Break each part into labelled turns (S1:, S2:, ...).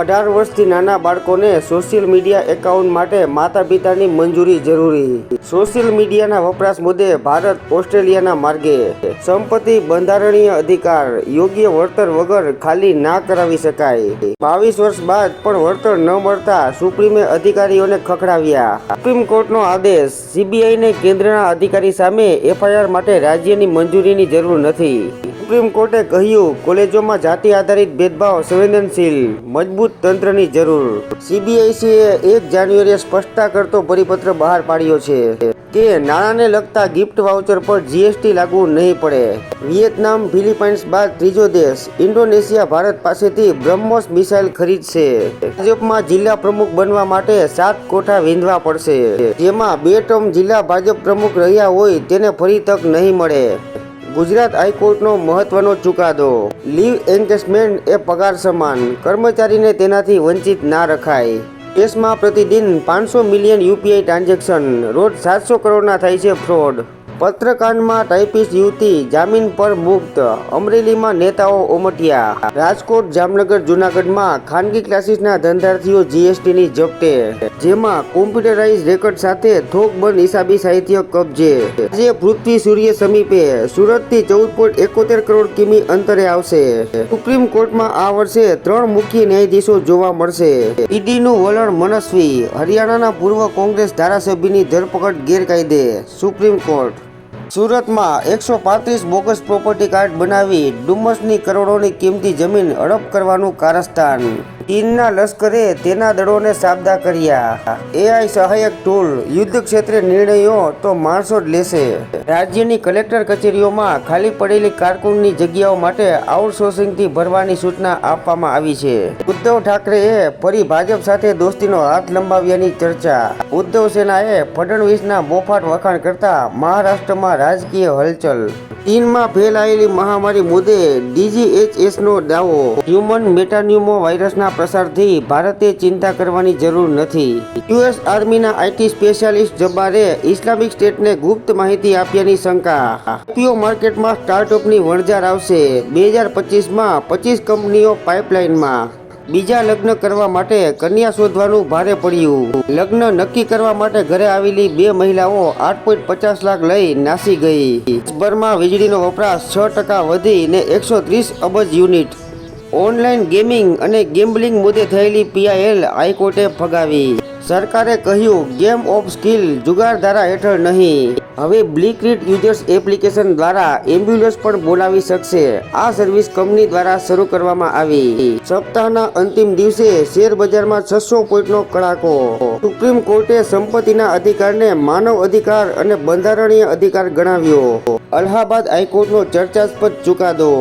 S1: અઢાર વર્ષથી નાના બાળકોને સોશિયલ મીડિયા એકાઉન્ટ માટે માતા પિતાની મંજૂરી જરૂરી. સોશિયલ મીડિયાના વપરાશ મુદ્દે ભારત ઓસ્ટ્રેલિયાના માર્ગે. સંપત્તિ બંધારણીય અધિકાર, યોગ્ય વળતર વગર ખાલી ના કરાવી શકાય. બાવીસ વર્ષ બાદ પણ વળતર ન મળતા સુપ્રીમે અધિકારીઓને ખખડાવ્યા. સુપ્રીમ કોર્ટનો આદેશ સીબીઆઈને કેન્દ્રના અધિકારી સામે એફઆઈઆર માટે રાજ્યની મંજૂરીની જરૂર નથી. સુપ્રીમ કોર્ટે કહ્યું, કોલેજોમાં જાતિ આધારિત ભેદભાવ સંવેદનશીલ, મજબૂત તંત્રની જરૂર. સીબીઆઈસીએ એક જાન્યુઆરીએ સ્પષ્ટતા કરતો પરિપત્ર બહાર પાડ્યો છે કે નાણાંને લગતા ગિફ્ટ વાઉચર પર જીએસટી લાગુ નહીં પડે. વિયેતનામ, ફિલિપાઇન્સ બાદ ત્રીજો દેશ, ઇન્ડોનેશિયા, ભારત પાસેથી બ્રહ્મોસ મિસાઇલ ખરીદશે. ભાજપમાં જિલ્લા પ્રમુખ બનવા માટે સાત કોઠા વીંધવા પડશે. જેમાં બે ટર્મ જિલ્લા ભાજપ પ્રમુખ રહ્યા હોય તેને ફરી તક નહીં મળે. ગુજરાત હાઈકોર્ટનો મહત્વનો ચુકાદો. લીવ એન્કેસમેન્ટ એ પગાર સમાન. કર્મચારીને તેનાથી વંચિત ના રખાય. દેશમાં પ્રતિદિન પાંચસો મિલિયન યુપીઆઈ ટ્રાન્ઝેક્શન. રોજ સાતસો કરોડના થાય છે ફ્રોડ. પત્રકાંડમાં ટાઈપિસ્ટ યુવતી જામીન પર મુક્ત, અમરેલીમાં નેતાઓ ઉમટ્યા. રાજકોટ જામનગર જુનાગઢમાં ખાનગી ક્લાસીસના ધંધાર્થીઓ જીએસટીની જપ્તે જેમાં કોમ્પ્યુટરાઇઝ રેકોર્ડ સાથે થોકબંધ હિસાબી સાહિત્ય કબજે. આજે પૃથ્વી સૂર્ય સમીપે સુરતથી ચૌદ પોઈન્ટ એકોતેર કરોડ કિમી અંતરે આવશે. સુપ્રીમ કોર્ટમાં આ વર્ષે ત્રણ મુખ્ય ન્યાયાધીશો જોવા મળશે. ઈડીનું વલણ મનસ્વી, હરિયાણાના પૂર્વ કોંગ્રેસ ધારાસભ્યની ધરપકડ ગેરકાયદે, સુપ્રીમ કોર્ટ. સુરતમાં એકસો પાંત્રીસ બોગસ પ્રોપર્ટી કાર્ડ બનાવી ડુમસની કરોડોની કિંમતી જમીન હડપ કરવાનું કારસ્તાન. ચીનના લશ્કરે તેના દળોને સાબદા કર્યા. એઆઈ સહાયક ટૂલ, યુદ્ધ ક્ષેત્રે નિર્ણયો તો માણસો જ લેશે. રાજ્યની કલેક્ટર કચેરીઓમાં ખાલી પડેલી કારકુનની જગ્યાઓ માટે આઉટસોર્સિંગથી ભરવાની સૂચના આપવામાં આવી છે. ઉદ્ધવ ઠાકરેએ ફરી ભાજપ સાથે દોસ્તીનો હાથ લંબાવ્યાની ચર્ચા. ઉદ્ધવ સેનાએ ફડણવીસના બોફાટ વખાણ કરતા મહારાષ્ટ્રમાં રાજકીય હલચલ. ચીનમાં ફેલાયેલી મહામારી મુદ્દે ડીજીએચએસનો દાવો. હ્યુમન મેટાન્યુમો વાયરસના પ્રસારથી ભારતે ચિંતા કરવાની જરૂર નથી. યુએસ આર્મીના આઈટી સ્પેશિયાલિસ્ટ જબ્બારે ઇસ્લામિક સ્ટેટને ગુપ્ત માહિતી આપ્યાની શંકા. આઈપીઓ માર્કેટમાં સ્ટાર્ટઅપની વણઝાર આવશે. બે હજાર પચીસમાં પચીસ કંપનીઓ પાઇપલાઇનમાં. બીજા લગ્ન કરવા માટે કન્યા શોધવાનું ભારે પડ્યું. લગ્ન નક્કી કરવા માટે ઘરે આવેલી બે મહિલાઓ આઠ પોઈન્ટ પચાસ લાખ લઈ નાસી ગઈ. દેશભરમાં વીજળીનો વપરાશ છ ટકા વધીને એકસો ત્રીસ અબજ યુનિટ. ઓનલાઈન ગેમિંગ અને ગેમ્બલિંગ મુદ્દે થયેલી પીઆઈએલ હાઈકોર્ટે ફગાવી. સરકારે કહ્યું ગેમ ઓફ સ્કિલ જુગાર ધારા હેઠળ નહીં. હવે બ્લિક રીડ યુઝર્સ એપ્લિકેશન દ્વારા એમ્બ્યુલન્સ પણ બોલાવી શકશે. આ સર્વિસ કંપની દ્વારા શરૂ કરવામાં આવી. સપ્તાહના અંતિમ દિવસે શેર બજારમાં છસો પોઈન્ટનો કડાકો. સુપ્રીમ કોર્ટે સંપત્તિના અધિકારને માનવ અધિકાર અને બંધારણીય અધિકાર ગણાવ્યો. અલ્હાબાદ હાઈકોર્ટનો ચર્ચાસ્પદ ચુકાદો.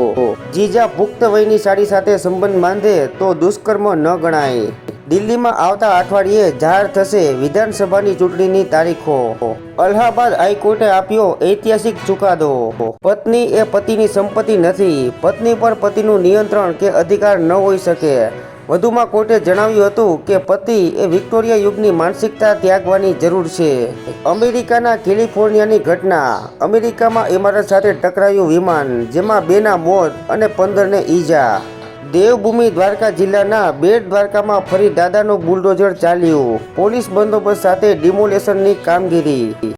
S1: જીજા પુખ્ત વયની સાડી સાથે સંબંધ બાંધે તો દુષ્કર્મ ન ગણાય. દિલ્હીમાં આવતા અઠવાડિયે જાહેર થશે વિધાનસભાની ચૂંટણીની તારીખો. અલ્હાબાદ હાઈકોર્ટે આપ્યો ઐતિહાસિક ચુકાદો. પત્ની એ પતિની સંપત્તિ નથી. પત્ની પર પતિનું નિયંત્રણ કે અધિકાર ન હોઈ શકે. વધુમાં કોર્ટે જણાવ્યું હતું કે પતિ એ વિક્ટોરિયા યુગની માનસિકતા ત્યાગવાની જરૂર છે. અમેરિકાના કેલિફોર્નિયાની ઘટના. અમેરિકામાં ઇમારત સાથે ટકરાયું વિમાન, જેમાં બેના મોત અને પંદરને ઈજા. દેવભૂમિ દ્વારકા જિલ્લાના બેટ દ્વારકામાં ફરી દાદાનું બુલડોઝર ચાલ્યું. પોલીસ બંદોબસ્ત સાથે ડિમોલેશનની કામગીરી.